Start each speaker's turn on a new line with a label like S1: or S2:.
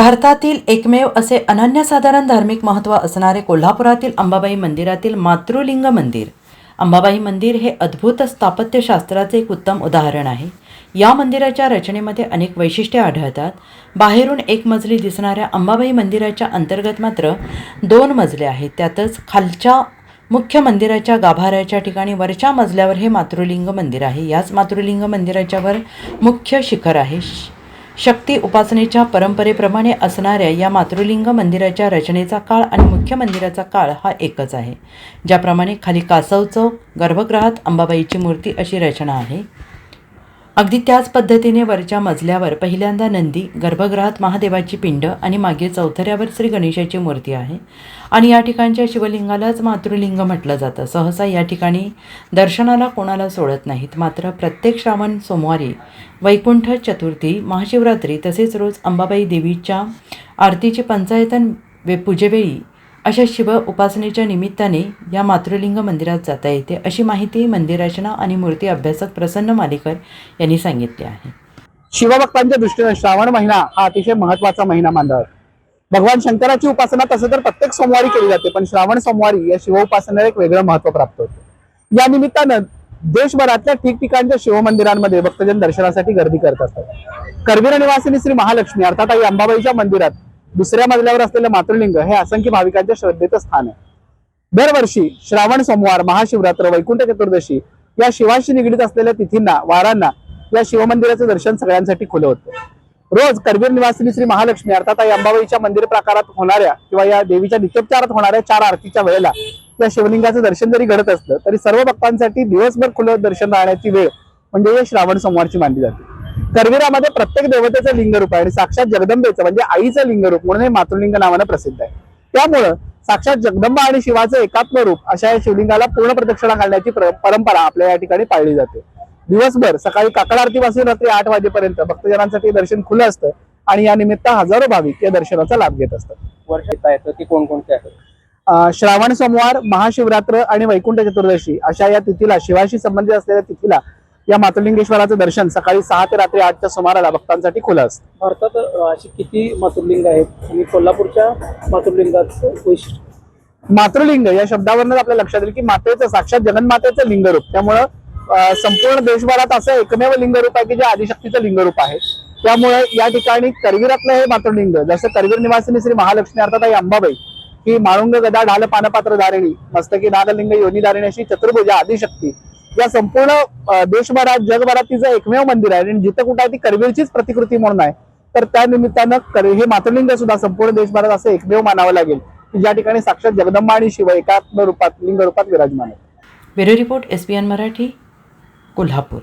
S1: भारतातील एकमेव असे अनन्यसाधारण धार्मिक महत्त्व असणारे कोल्हापुरातील अंबाबाई मंदिरातील मातृलिंग मंदिर. अंबाबाई मंदिर हे अद्भुत स्थापत्यशास्त्राचे एक उत्तम उदाहरण आहे. या मंदिराच्या रचनेमध्ये अनेक वैशिष्ट्ये आढळतात. बाहेरून एक मजली दिसणाऱ्या अंबाबाई मंदिराच्या अंतर्गत मात्र दोन मजले आहेत. त्यातच खालच्या मुख्य मंदिराच्या गाभाऱ्याच्या ठिकाणी वरच्या मजल्यावर हे मातृलिंग मंदिर आहे. याच मातृलिंग मंदिराच्या वर मुख्य शिखर आहे. शक्ती उपासनेच्या परंपरेप्रमाणे असणाऱ्या या मातृलिंग मंदिराच्या रचनेचा काळ आणि मुख्य मंदिराचा काळ हा एकच आहे. ज्याप्रमाणे खाली कासव चौक गर्भगृहात अंबाबाईची मूर्ती अशी रचना आहे. अगदी त्याच पद्धतीने वरच्या मजल्यावर पहिल्यांदा नंदी गर्भगृहात महादेवाची पिंड आणि मागे चौथऱ्यावर श्री गणेशाची मूर्ती आहे आणि या ठिकाणच्या शिवलिंगालाच मातृलिंग म्हटलं जातं. सहसा या ठिकाणी दर्शनाला कोणाला सोडत नाहीत. मात्र प्रत्येक श्रावण सोमवारी वैकुंठ चतुर्थी महाशिवरात्री तसेच रोज अंबाबाई देवीच्या आरतीची पंचायतन वे पूजेवेळी अशा शिव उपासनेच्या निमित्ताने या मातृलिंग मंदिरात जाता येते अशी माहिती मंदिररचना आणि मूर्ती अभ्यासक प्रसन्न मालेकर यांनी सांगितली आहे.
S2: शिवभक्तांच्या दृष्टीने श्रावण महिना हा अतिशय महत्त्वाचा महिना मानला भगवान शंकराची उपासना तसं तर प्रत्येक सोमवारी केली जाते पण श्रावण सोमवारी या शिव उपासनेला एक वेगळं महत्त्व प्राप्त होतं. या निमित्तानं देशभरातल्या ठिकठिकाणच्या शिवमंदिरांमध्ये भक्तजन दर्शनासाठी गर्दी करत असतात. करवीर निवासिनी श्री महालक्ष्मी अर्थात आई अंबाबाईच्या मंदिरात दुसऱ्या मजल्यावर असलेलं मातृलिंग हे असंख्य भाविकांच्या श्रद्धेचं स्थान आहे. दरवर्षी श्रावण सोमवार महाशिवरात्र वैकुंठ चतुर्दशी या शिवाशी निगडीत असलेल्या तिथींना वारांना या शिवमंदिराचं दर्शन सगळ्यांसाठी खुलं होतं. रोज करवीर निवासिनी श्री महालक्ष्मी अर्थात या अंबाबाईच्या मंदिर प्रकारात होणाऱ्या किंवा या देवीच्या नित्योपचारात होणाऱ्या चार आरतीच्या वेळेला या शिवलिंगाचं दर्शन जरी घडत असलं तरी सर्व भक्तांसाठी दिवसभर खुलं दर्शन राहण्याची वेळ म्हणजे या श्रावण सोमवारची मानली जाते. करवीरामध्ये प्रत्येक देवतेचं लिंगरूप आहे आणि साक्षात जगदंबेचं म्हणजे आईचं लिंगरूप म्हणून हे मातृलिंग नावानं प्रसिद्ध आहे. त्यामुळं साक्षात जगदंबा आणि शिवाचं एकात्म रूप अशा या शिवलिंगाला पूर्ण प्रदक्षिणा घालण्याची प्र- परंपरा आपल्या या ठिकाणी पाळली जाते. दिवसभर सकाळी काकड आरतीपासून रात्री आठ वाजेपर्यंत भक्तजनांसाठी दर्शन खुलं असतं आणि या निमित्त हजारो भाविक या दर्शनाचा लाभ घेत असतात.
S3: वर्ष येता येतं ते कोणकोणते आहेत?
S2: श्रावण सोमवार महाशिवरात्र आणि वैकुंठ चतुर्दशी अशा या तिथीला शिवाशी संबंधित असलेल्या तिथीला या मातृलिंगेश्वराचं दर्शन सकाळी सहा ते रात्री आठच्या सुमाराला भक्तांसाठी खुलं असतं.
S3: भारतात अशी किती मातृलिंग आहेत? आणि कोल्हापूरच्या मातृलिंगाचं वैशिष्ट्य?
S2: मातृलिंग या शब्दावरच आपल्या लक्षात येईल की मातेचं साक्षात जगन्मातेचं लिंगरूप. त्यामुळं संपूर्ण देशभरात असं एकमेव लिंगरूप आहे की जे आदिशक्तीचं लिंगरूप आहे. त्यामुळे या ठिकाणी करवीरातलं हे मातृलिंग जसं करवीर निवासिनी श्री महालक्ष्मी अर्थात आई अंबाबाई ही माळुंग गदा ढाल पानपात्र धारिणी मस्तकी नागलिंग योनी धारिणी अशी चतुर्भुजा आदिशक्ती या संपूर्ण देशभरात जगभरात तिचं एकमेव मंदिर आहे. आणि जिथं कुठं आहे ती करवीरचीच प्रतिकृती म्हणून आहे. तर त्या निमित्तानं कर- हे मातृलिंग सुद्धा संपूर्ण देशभरात असं एकमेव मानावं लागेल. की ज्या ठिकाणी साक्षात जगदंबा आणि शिव एकात्म रूपात लिंग रूपात विराजमान आहे
S1: bureau report S P N Marathi Kolhapur.